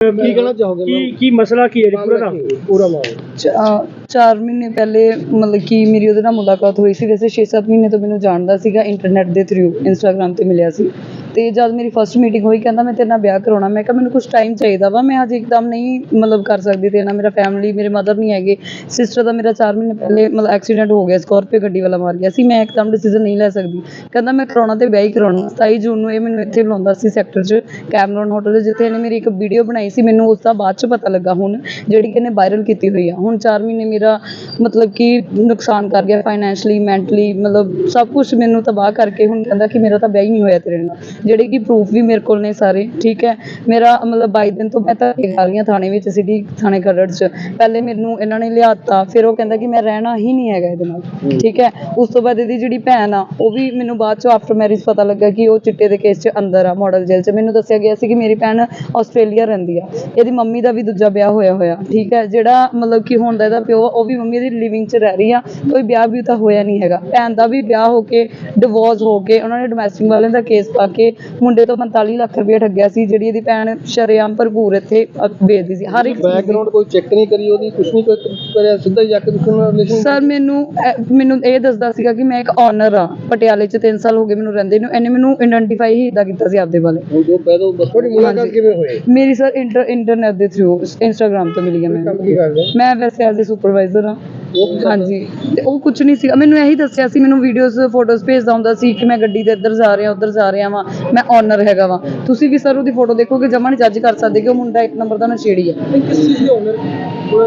ਕੀ ਕਹਿਣਾ ਚਾਹੋਗੇ ਕੀ ਕੀ ਮਸਲਾ ਕੀ ਹੈ ਜੀ? ਪੂਰਾ ਨਾਮ? ਪੂਰਾ ਮਾਮਲਾ ਚ- ਚਾਰ ਮਹੀਨੇ ਪਹਿਲੇ ਮਤਲਬ ਕਿ ਮੇਰੀ ਉਹਦੇ ਨਾਲ ਮੁਲਾਕਾਤ ਹੋਈ ਸੀ। ਵੈਸੇ 6-7 ਮਹੀਨੇ ਤੋਂ ਮੈਨੂੰ ਜਾਣਦਾ ਸੀਗਾ ਇੰਟਰਨੈਟ ਦੇ ਥਰੂ ਇੰਸਟਾਗ੍ਰam ਤੇ ਮਿਲਿਆ ਸੀ। ਤੇ ਜਦ ਮੇਰੀ ਫਸਟ ਮੀਟਿੰਗ ਹੋਈ ਕਹਿੰਦਾ ਮੈਂ ਤੇਰੇ ਨਾਲ ਵਿਆਹ ਕਰਾਉਣਾ। ਮੈਂ ਕਿਹਾ ਮੈਨੂੰ ਕੁਝ ਟਾਈਮ ਚਾਹੀਦਾ ਵਾ। ਮੈਂ ਹਜੇ ਇੱਕਦਮ ਨਹੀਂ ਮਤਲਬ ਕਰ ਸਕਦੀ ਤੇ ਨਾ ਮੇਰਾ ਫੈਮਿਲੀ ਮੇਰੇ ਮਦਰ ਨਹੀਂ ਹੈਗੇ। ਸਿਸਟਰ ਦਾ ਮੇਰਾ 4 ਮਹੀਨੇ ਪਹਿਲੇ ਮਤਲਬ ਐਕਸੀਡੈਂਟ ਹੋ ਗਿਆ। ਸਕਾਰਪੀਓ ਗੱਡੀ ਵਾਲਾ ਮਾਰ ਗਿਆ ਸੀ। ਮੈਂ ਇੱਕਦਮ ਡਿਸੀਜਨ ਨਹੀਂ ਲੈ ਸਕਦੀ। ਕਹਿੰਦਾ ਮੈਂ ਕਰਾਉਣਾ ਤੇ ਵਿਆਹ ਹੀ ਕਰਾਉਣਾ। 27 ਜੂਨ ਨੂੰ ਇਹ ਮੈਨੂੰ ਇੱਥੇ ਬੁਲਾਉਂਦਾ ਸੀ ਸੈਕਟਰ 'ਚ ਕੈਮਰਨ ਹੋਟਲ ਜਿੱਥੇ ਇਹਨੇ ਮੇਰੀ ਇੱਕ ਵੀਡੀਓ ਬਣਾਈ ਸੀ। ਮੈਨੂੰ ਉਸ ਦਾ ਬਾਅਦ 'ਚ ਪਤਾ ਲੱਗਾ ਹੁਣ, ਜਿਹੜੀ ਕਿ ਇਹਨੇ ਵਾਇਰਲ ਕੀਤੀ ਹੋਈ ਆ। ਹੁਣ 4 ਮਹੀਨੇ ਮੇਰਾ ਮਤਲਬ ਕਿ ਨੁਕਸਾਨ ਕਰ ਗਿਆ ਫਾਈਨੈਂਸ਼ਲੀ ਮੈਂਟਲੀ ਮਤਲਬ ਸਭ ਕੁਝ ਮੈਨੂੰ ਤਬਾਹ ਕਰਕੇ ਹੁਣ ਕਹਿੰਦਾ ਕਿ ਮੇਰਾ ਤਾਂ ਵਿਆਹ ਹੀ ਨਹੀਂ ਹੋਇਆ ਤੇਰੇ ਨਾਲ। ਜਿਹੜੇ ਕਿ ਪ੍ਰੂਫ ਵੀ ਮੇਰੇ ਕੋਲ ਨੇ ਸਾਰੇ ਠੀਕ ਹੈ? ਮੇਰਾ ਮਤਲਬ 22 ਦਿਨ ਤੋਂ ਮੈਂ ਤਾਂ ਖਾ ਰਹੀਆਂ ਥਾਣੇ ਵਿੱਚ ਸਿਟੀ ਥਾਣੇ ਖਰੜ 'ਚ। ਪਹਿਲੇ ਮੈਨੂੰ ਇਹਨਾਂ ਨੇ ਲਿਆਤਾ ਫਿਰ ਉਹ ਕਹਿੰਦਾ ਕਿ ਮੈਂ ਰਹਿਣਾ ਹੀ ਨਹੀਂ ਹੈਗਾ ਇਹਦੇ ਨਾਲ ਠੀਕ ਹੈ? ਉਸ ਤੋਂ ਬਾਅਦ ਇਹਦੀ ਜਿਹੜੀ ਭੈਣ ਆ ਉਹ ਵੀ ਮੈਨੂੰ ਬਾਅਦ ਚੋਂ ਆਫਟਰ ਮੈਰਿਜ ਪਤਾ ਲੱਗਾ ਕਿ ਉਹ ਚਿੱਟੇ ਦੇ ਕੇਸ 'ਚ ਅੰਦਰ ਆ ਮਾਡਲ ਜੇਲ੍ਹ 'ਚ। ਮੈਨੂੰ ਦੱਸਿਆ ਗਿਆ ਸੀ ਕਿ ਮੇਰੀ ਭੈਣ ਆਸਟ੍ਰੇਲੀਆ ਰਹਿੰਦੀ ਆ। ਇਹਦੀ ਮੰਮੀ ਦਾ ਵੀ ਦੂਜਾ ਵਿਆਹ ਹੋਇਆ ਹੋਇਆ ਠੀਕ ਹੈ? ਜਿਹੜਾ ਮਤਲਬ ਕਿ ਹੁਣ ਦਾ ਇਹਦਾ ਪਿਓ ਉਹ ਵੀ ਮੰਮੀ ਦੀ ਲਿਵਿੰਗ 'ਚ ਰਹਿ ਰਹੀ ਆ ਕੋਈ ਵਿਆਹ ਵੀ ਤਾਂ ਹੋਇਆ ਨਹੀਂ ਹੈਗਾ। ਭੈਣ ਦਾ ਵੀ ਵਿਆਹ ਹੋ ਕੇ ਡਿਵੋਰਸ ਹੋ ਕੇ ਉਹਨਾਂ ਨੇ ਡੋਮੈਸਟਿਕ ਵਾਲਿਆਂ ਦਾ ਕੇਸ ਪਾ ਕੇ ਮੁੰਡੇ ਤੋਂ 45 ਲੱਖ ਰੁਪਏ ਠੱਗਿਆ ਸੀ ਜਿਹੜੀ ਇਹਦੀ ਭੈਣ ਸ਼ਰੇਆਮ ਭਰਪੂਰ ਇੱਥੇ ਅ, ਵੇਚਦੀ ਸੀ। ਹਰ ਇੱਕ ਚੀਜ਼ ਦੀ। ਬੈਕਗ੍ਰਾਉਂਡ ਕੋਈ ਚੈੱਕ ਨਹੀਂ ਕਰੀ ਉਹਦੀ ਕੁਝ ਨਹੀਂ ਕੋਈ ਕਰਿਆ ਸਿੱਧਾ ਹੀ ਜਾ ਕੇ ਤੁਸੀਂ ਨਾਲ ਰਿਲੇਸ਼ਨ ਸਰ ਮੈਨੂੰ ਇਹ- ਮੈਨੂੰ ਇਹ ਦੱਸਦਾ ਸੀਗਾ ਕਿ ਮੈਂ ਇੱਕ ਓਨਰ ਆ ਪਟਿਆਲੇ 'ਚ 3 ਸਾਲ ਹੋ ਗਏ ਮੈਨੂੰ ਰਹਿੰਦੇ ਨੂੰ ਇਹਨੇ ਮੈਨੂੰ ਆਇਡੈਂਟੀਫਾਈ ਹੀ ਇਦਾਂ ਕੀਤਾ ਸੀ ਆਪਦੇ ਵਾਲੇ। ਹੁਣ ਜੋ ਪੈਦੋ ਬਸ ਤੁਹਾਡੀ ਮੁਲਾਕਾਤ ਕਿਵੇਂ ਹੋਈ? ਮੇਰੀ ਸਰ ਇੰਟਰ ਇੰਟਰਨੈਟ ਦੇ ਥਰੂ ਇੰਸਟਾਗ੍ਰam ਤੋਂ ਮਿਲੀ ਹੈ ਕੰਮ ਮੈਨੂੰ ਕੀ ਕਰਦੇ ਮੈਂ ਵੈਸੇ ਐਜ਼ ਅ ਸੁਪਰਵਾਈਜ਼ਰ ਉਹ ਕੀ ਕਰਦਾ? ਹਾਂਜੀ। ਤੇ ਉਹ ਕੁਝ ਨਹੀਂ ਸੀਗਾ। ਮੈਨੂੰ ਇਹੀ ਦੱਸਿਆ ਸੀ ਮੈਨੂੰ ਵੀਡੀਓਜ਼ ਫੋਟੋਜ਼ ਭੇਜਦਾ ਹੁੰਦਾ ਸੀ ਕਿ ਮੈਂ ਗੱਡੀ ਦੇ ਇੱਧਰ ਜਾ ਰਿਹਾ ਉੱਧਰ ਜਾ ਰਿਹਾ ਵਾਂ ਮੈਂ ਓਨਰ ਹੈਗਾ ਵਾਂ। ਤੁਸੀਂ ਵੀ ਸਰ ਉਹਦੀ ਫੋਟੋ ਦੇਖੋਗੇ ਜਮਾ ਨਹੀਂ ਜੱਜ ਕਰ ਸਕਦੇ ਕਿ ਉਹ ਮੁੰਡਾ ਇੱਕ ਨੰਬਰ ਦਾ ਨਸ਼ੇੜੀ ਆ ਕਿਸ ਚੀਜ਼ ਦੇ ਓਨਰ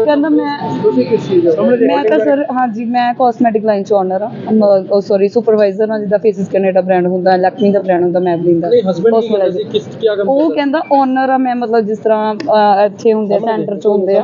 ਕਹਿੰਦਾ ਮੈਂ ਤੁਸੀਂ ਕਿਸ ਚੀਜ਼ ਦੇ ਮੈਂ ਤਾਂ ਸਰ ਹਾਂਜੀ ਮੈਂ ਕਾਸਮੈਟਿਕ ਲਾਈਨ ਚ ਓਨਰ ਆ ਉਹ ਸੌਰੀ ਸੁਪਰਵਾਈਜ਼ਰ ਹਾਂ ਜਿੱਦਾਂ ਫੇਸਿਸ ਕੈਨੇਡਾ ਬ੍ਰਾਂਡ ਹੁੰਦਾ ਲੈਕਮੀ ਦਾ ਬ੍ਰਾਂਡ ਹੁੰਦਾ ਮੈਬਲਿਨ ਦਾ। ਉਹ ਕਹਿੰਦਾ ਓਨਰ ਆ ਮੈਂ ਮਤਲਬ ਜਿਸ ਤਰ੍ਹਾਂ ਇੱਥੇ ਹੁੰਦੇ ਆ ਸੈਂਟਰ ਚ ਹੁੰਦੇ ਆ।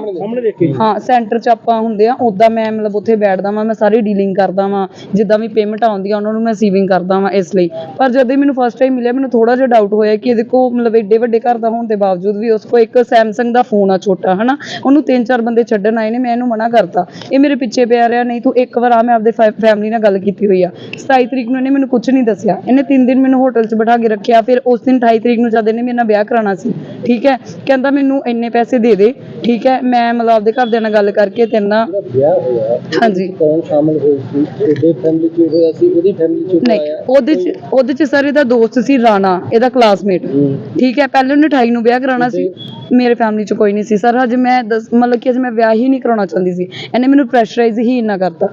ਹਾਂ ਸੈਂਟਰ ਚ ਆਪਾਂ ਹੁੰਦੇ ਆ ਉਦਾਂ ਮੈਂ ਮਤਲਬ ਉੱਥੇ ਬੈਠਦਾ ਵਾਂ ਮੈਂ ਸਾਰੀ ਡੀਲਿੰਗ ਕਰਦਾ ਵਾਂ, ਜਿੱਦਾਂ ਵੀ ਪੇਮੈਂਟ ਆਉਂਦੀ ਆ ਉਹਨਾਂ ਨੂੰ ਮੈਂ ਸੀਵਿੰਗ ਕਰਦਾ ਵਾਂ ਇਸ ਲਈ। ਪਰ ਜਦੋਂ ਮੈਨੂੰ ਫਸਟ ਟਾਈਮ ਮਿਲਿਆ, ਮੈਨੂੰ ਥੋੜਾ ਜਿਹਾ ਡਾਊਟ ਹੋਇਆ ਕਿ ਇਹਦੇ ਕੋ ਮਤਲਬ ਏਡੇ ਵੱਡੇ ਘਰ ਦਾ ਹੋਣ ਦੇ ਬਾਵਜੂਦ ਵੀ ਉਸ ਕੋ ਇੱਕ ਸੈਮਸੰਗ ਦਾ ਫੋਨ ਆ ਛੋਟਾ, ਹਨਾ? ਉਹਨੂੰ ਤਿੰਨ ਚਾਰ ਬੰਦੇ ਛੱਡਣ ਆਏ ਨੇ, ਮੈਂ ਇਹਨੂੰ ਮਨਾ ਕਰਤਾ। ਇਹ ਮੇਰੇ ਪਿੱਛੇ ਪਿਆ ਰਿਹਾ, ਨਹੀਂ ਤੂੰ ਇੱਕ ਵਾਰ ਆ, ਮੈਂ ਆਪਦੇ ਫੈਮਿਲੀ ਨਾਲ ਗੱਲ ਕੀਤੀ ਹੋਈ ਆ। 27 ਤਰੀਕ ਨੂੰ ਇਹਨੇ ਮੈਨੂੰ ਕੁਝ ਨਹੀਂ ਦੱਸਿਆ। ਇਹਨੇ 3 ਦਿਨ ਮੈਨੂੰ ਹੋਟਲ 'ਚ ਬਿਠਾ ਕੇ ਰੱਖਿਆ, ਫਿਰ ਉਸ ਦਿਨ 28 ਤਰੀਕ ਨੂੰ ਜਦ ਇਹਨੇ ਮੇਰੇ ਨਾਲ ਵਿਆਹ ਕਰਾਉਣਾ ਸੀ, ਠੀਕ ਹੈ? ਕਹਿੰਦਾ ਮੈਨੂੰ ਇੰਨੇ ਪੈਸੇ ਦੇ ਦੇ। ਠੀਕ ਹੈ ਮੈਂ ਮਤਲਬ ਆਪਦੇ ਘਰਦਿਆਂ ਨਾਲ ਗੱਲ ਕਰਕੇ ਤੇਰੇ ਨਾਲ ਵਿਆਹ ਹੋਇਆ ਹਾਂਜੀ। ਕੌਣ ਸ਼ਾਮਲ ਹੋਈ ਸੀ? ਉਹਦੇ ਫੈਮਿਲੀ ਚ ਹੋਇਆ ਸੀ? ਉਹਦੀ ਫੈਮਿਲੀ ਚ ਨਹੀਂ ਉਹਦੇ 'ਚ ਉਹਦੇ 'ਚ ਸਰ ਇਹਦਾ ਦੋਸਤ ਸੀ ਰਾਣਾ ਇਹਦਾ ਕਲਾਸਮੇਟ ਠੀਕ ਹੈ ਪਹਿਲੇ ਉਹਨੇ 28 ਨੂੰ ਵਿਆਹ ਕਰਾਉਣਾ ਸੀ। ਮੇਰੇ ਫੈਮਿਲੀ 'ਚ ਕੋਈ ਨਹੀਂ ਸੀ। ਸਰ ਹਜੇ ਮੈਂ ਮਤਲਬ ਕਿ ਹਜੇ ਮੈਂ ਵਿਆਹ ਹੀ ਨਹੀਂ ਕਰਾਉਣਾ ਚਾਹੁੰਦੀ ਸੀ। ਇਹਨੇ ਮੈਨੂੰ ਪ੍ਰੈਸ਼ਰਾਈਜ਼ ਹੀ ਇੰਨਾ ਕਰਤਾ।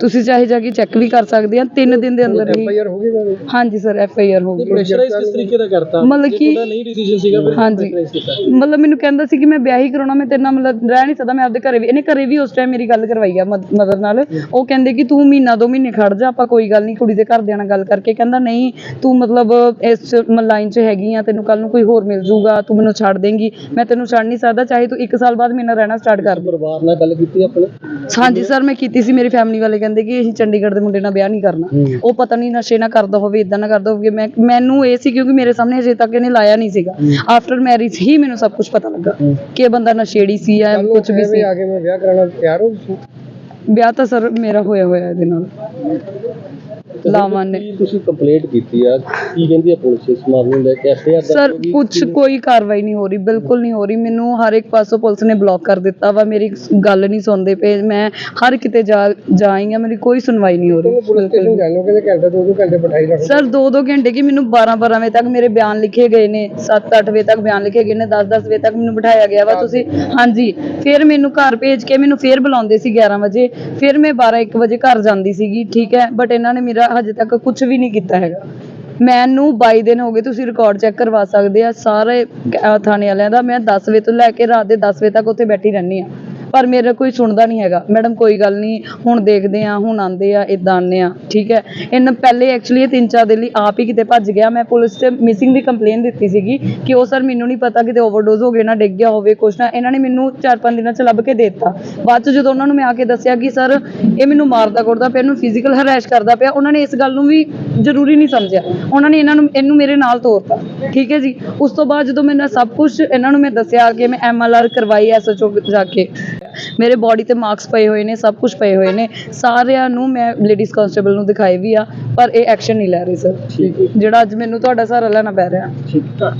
ਤੁਸੀਂ ਚਾਹੇ ਜਾ ਕੇ ਚੈੱਕ ਵੀ ਕਰ ਸਕਦੇ ਆ ਤਿੰਨ ਦਿਨ ਦੇ ਅੰਦਰ ਹੀ ਐਫਆਈਆਰ ਹੋ ਗਈ ਗੱਲ ਹਾਂਜੀ ਸਰ ਐਫ ਆਈ ਆਰ ਹੋ ਗਈ। ਪ੍ਰੈਸ਼ਰਾਈਜ਼ ਕਿਸ ਤਰੀਕੇ ਦਾ ਕਰਤਾ? ਮਤਲਬ ਕਿ ਨਹੀਂ ਡਿਸੀਜਨ ਸੀਗਾ ਫਿਰ ਹਾਂਜੀ। pressurize ਕੀਤਾ। ਮਤਲਬ ਮੈਨੂੰ ਕਹਿੰਦਾ ਸੀ ਕਿ ਮੈਂ ਵਿਆਹ ਹੀ ਕਰਾਉਣਾ ਮੈਂ ਤੇਰੇ ਨਾਲ ਮਤਲਬ ਰਹਿ ਨਹੀਂ ਸਕਦਾ ਮੈਂ ਆਪਦੇ ਘਰੇ ਵੀ ਇਹਨੇ ਘਰੇ ਵੀ ਉਸ ਟਾਈਮ ਮੇਰੀ ਗੱਲ ਕਰਵਾਈ ਆ ਮਦਰ ਨਾਲ। ਉਹ ਕਹਿੰਦੇ ਕਿ ਤੂੰ ਮਹੀਨਾ ਦੋ ਮਹੀਨੇ ਖੜ ਜਾ ਆਪਾਂ ਕੋਈ ਗੱਲ ਨਹੀਂ ਕੁੜੀ ਦੇ ਘਰਦਿਆਂ ਨਾਲ ਗੱਲ ਕਰਕੇ ਕਹਿੰਦਾ ਨਹੀਂ ਤੂੰ ਮਤਲਬ ਇਸ ਲਾਈਨ 'ਚ ਹੈਗੀ ਆ ਤੈਨੂੰ ਕੱਲ ਨੂੰ ਕੋਈ ਹੋਰ ਮਿਲ ਜੂਗਾ ਤੂੰ ਮੈਨੂੰ ਛੱਡ ਦੇਂਗੀ ਮੈਂ ਤੈਨੂੰ ਛੱਡ ਨਹੀਂ ਸਕਦਾ ਚਾਹੇ ਤੂੰ 1 ਸਾਲ ਬਾਅਦ ਮੇਰੇ ਨਾਲ ਰਹਿਣਾ ਸਟਾਰਟ ਕਰ ਦੇ। ਪਰਿਵਾਰ ਨਾਲ ਗੱਲ ਕੀਤੀ ਆਪਣੇ ਹਾਂਜੀ ਸਰ ਮੈਂ ਕੀਤੀ ਸੀ ਮੇਰੀ ਫੈਮਿਲੀ ਵਾਲੇ ਕਹਿੰਦੇ ਕਿ ਅਸੀਂ ਚੰਡੀਗੜ੍ਹ ਦੇ ਮੁੰਡੇ ਨਾਲ ਵਿਆਹ ਨਹੀਂ ਕਰਨਾ। ਉਹ ਪਤਾ ਨਹੀਂ ਨਸ਼ੇ ਨਾ ਕਰਦਾ ਹੋਵੇ ਇਦਾਂ ਨਾ ਕਰਦਾ ਹੋਵੇ। ਮੈਂ ਮੈਨੂੰ ਇਹ ਸੀ ਕਿਉਂਕਿ ਮੇਰੇ ਸਾਹਮਣੇ ਅਜੇ ਤੱਕ ਇਹਨੇ ਲਾਇਆ ਨਹੀਂ ਸੀਗਾ। ਆਫਟਰ ਮੈਰਿਜ ਹੀ ਮੈਨੂੰ ਸਭ ਕੁਝ ਪਤਾ ਲੱਗਾ ਕਿ ਇਹ ਬੰਦਾ ਨਸ਼ੇੜੀ ਸੀ ਜਾਂ ਕੁਝ ਵੀ ਸੀ। ਆ ਕੇ ਮੈਂ ਵਿਆਹ ਕਰਾਉਣਾ ਤਿਆਰ ਹੋ ਤੁਸੀਂ ਵਿਆਹ ਤਾਂ ਸਰ ਮੇਰਾ ਹੋਇਆ ਹੋਇਆ ਇਹਦੇ ਨਾਲ। ਲਾਵਾਂ ਨੇ। ਤੁਸੀਂ ਕੰਪਲੇਂਟ ਕੀਤੀ ਆ? ਕੀ ਕਹਿੰਦੀ ਆ ਪੁਲਿਸ ਇਸ ਮਾਮਲੇ ਨੂੰ ਲੈ ਕੇ? ਐਫਆਈਆਰ ਸਰ ਕੁਝ ਕੋਈ ਕਾਰਵਾਈ ਨਹੀਂ ਹੋ ਰਹੀ ਬਿਲਕੁਲ ਨਹੀਂ ਹੋ ਰਹੀ। ਮੈਨੂੰ ਹਰ ਇੱਕ ਪਾਸੋਂ ਪੁਲਿਸ ਨੇ ਬਲੌਕ ਕਰ ਦਿੱਤਾ ਵਾ। ਮੇਰੀ ਗੱਲ ਨਹੀਂ ਸੁਣਦੇ ਪਏ। ਮੈਂ ਹਰ ਕਿਤੇ ਜਾ ਜਾਈ ਆ। ਮੇਰੀ ਕੋਈ ਸੁਣਵਾਈ ਨਹੀਂ ਹੋ ਰਹੀ। ਪੁਲਿਸ ਸਟੇਸ਼ਨ ਜਾਣੋ ਕਹਿੰਦੇ ਘੰਟੇ ਦੋ ਦੋ ਘੰਟੇ ਬਿਠਾਈ ਰੱਖੋ ਸਰ 2-2 ਘੰਟੇ ਕੀ ਮੈਨੂੰ 12-12 ਵਜੇ ਤੱਕ ਮੇਰੇ ਬਿਆਨ ਲਿਖੇ ਗਏ ਨੇ। 7-8 ਵਜੇ ਤੱਕ ਬਿਆਨ ਲਿਖੇ ਗਏ ਨੇ। 10-10 ਵਜੇ ਤੱਕ ਮੈਨੂੰ ਬਿਠਾਇਆ ਗਿਆ ਵਾ। ਤੁਸੀਂ ਹਾਂਜੀ। ਫਿਰ ਮੈਨੂੰ ਘਰ ਭੇਜ ਕੇ ਮੈਨੂੰ ਫੇਰ ਬੁਲਾਉਂਦੇ ਸੀ 11 ਵਜੇ। ਫਿਰ ਮੈਂ 12-1 ਵਜੇ ਘਰ ਜਾਂਦੀ ਸੀਗੀ, ਠੀਕ ਹੈ ਬਟ ਇਹਨਾਂ ਨੇ ਮੇਰਾ ਹਜੇ ਤੱਕ ਕੁਝ ਵੀ ਨਹੀਂ ਕੀਤਾ ਹੈਗਾ। ਮੈਨੂੰ 22 ਦਿਨ ਹੋ ਗਏ ਤੁਸੀਂ ਰਿਕਾਰਡ ਚੈੱਕ ਕਰਵਾ ਸਕਦੇ ਆ, ਸਾਰੇ ਥਾਣੇ ਵਾਲਿਆਂ ਦਾ ਮੈਂ 10 ਵਜੇ ਤੋਂ ਲੈ ਕੇ ਰਾਤ ਦੇ 10 ਵਜੇ ਤੱਕ ਉੱਥੇ ਬੈਠੀ ਰਹਿੰਦੀ ਆ ਪਰ ਮੇਰਾ ਕੋਈ ਸੁਣਦਾ ਨਹੀਂ ਹੈਗਾ। ਮੈਡਮ, ਕੋਈ ਗੱਲ ਨਹੀਂ। ਹੁਣ ਦੇਖਦੇ ਆ ਹੁਣ ਆਂਦੇ ਆ ਇਦਾਂ ਆਉਂਦੇ ਆ ਠੀਕ ਹੈ? ਇਹਨਾਂ ਪਹਿਲੇ ਐਕਚੁਅਲੀ ਇਹ ਤਿੰਨ ਚਾਰ ਦਿਨ ਲਈ ਆਪ ਹੀ ਕਿਤੇ ਭੱਜ ਗਿਆ। ਮੈਂ ਪੁਲਿਸ ਤੇ ਮਿਸਿੰਗ ਦੀ ਕੰਪਲੇਨ ਦਿੱਤੀ ਸੀਗੀ ਕਿ ਉਹ ਸਰ ਮੈਨੂੰ ਨਹੀਂ ਪਤਾ ਕਿਤੇ ਓਵਰਡੋਜ਼ ਹੋ ਗਏ ਨਾ ਡਿੱਗ ਗਿਆ ਹੋਵੇ, ਕੁਛ ਨਾ। ਇਹਨਾਂ ਨੇ ਮੈਨੂੰ ਚਾਰ ਪੰਜ ਦਿਨਾਂ ਚ ਲੱਭ ਕੇ ਦੇ ਦਿੱਤਾ। ਬਾਅਦ ਚ ਜਦੋਂ ਉਹਨਾਂ ਨੂੰ ਮੈਂ ਆ ਕੇ ਦੱਸਿਆ ਕਿ ਸਰ ਇਹ ਮੈਨੂੰ ਮਾਰਦਾ ਕੁੱਟਦਾ ਪਿਆ, ਇਹਨੂੰ ਫਿਜ਼ੀਕਲ ਹਰੈਸ਼ ਕਰਦਾ ਪਿਆ, ਉਹਨਾਂ ਨੇ ਇਸ ਗੱਲ ਨੂੰ ਵੀ ਜ਼ਰੂਰੀ ਨਹੀਂ ਸਮਝਿਆ। ਉਹਨਾਂ ਨੇ ਇਹਨਾਂ ਨੂੰ, ਇਹਨੂੰ ਮੇਰੇ ਨਾਲ ਤੋਰਤਾ, ਠੀਕ ਹੈ ਜੀ? ਉਸ ਤੋਂ ਬਾਅਦ ਜਦੋਂ ਮੈਂ ਸਭ ਕੁਝ ਇਹਨਾਂ ਨੂੰ ਮੈਂ ਦੱਸਿਆ ਕਿ ਮੈਂ ਐਮਐਲਆਰ ਕਰਵਾਈ ਐਸਐਚਓ ਜਾ ਕੇ ਮੇਰੇ ਬਾਡੀ ਤੇ ਮਾਰਕਸ ਪਏ ਹੋਏ ਨੇ ਸਭ ਕੁਝ ਪਏ ਹੋਏ ਨੇ। ਸਾਰਿਆਂ ਨੂੰ ਮੈਂ ਲੇਡੀਜ਼ ਕਨਸਟੇਬਲ ਨੂੰ ਦਿਖਾਏ ਵੀ ਆ ਪਰ ਇਹ ਐਕਸ਼ਨ ਨਹੀਂ ਲੈ ਰਹੇ ਸਰ ਜਿਹੜਾ ਅੱਜ ਮੈਨੂੰ ਤੁਹਾਡਾ ਸਹਾਰਾ ਲੈਣਾ ਪੈ ਰਿਹਾ। ਠੀਕ ਹੈ।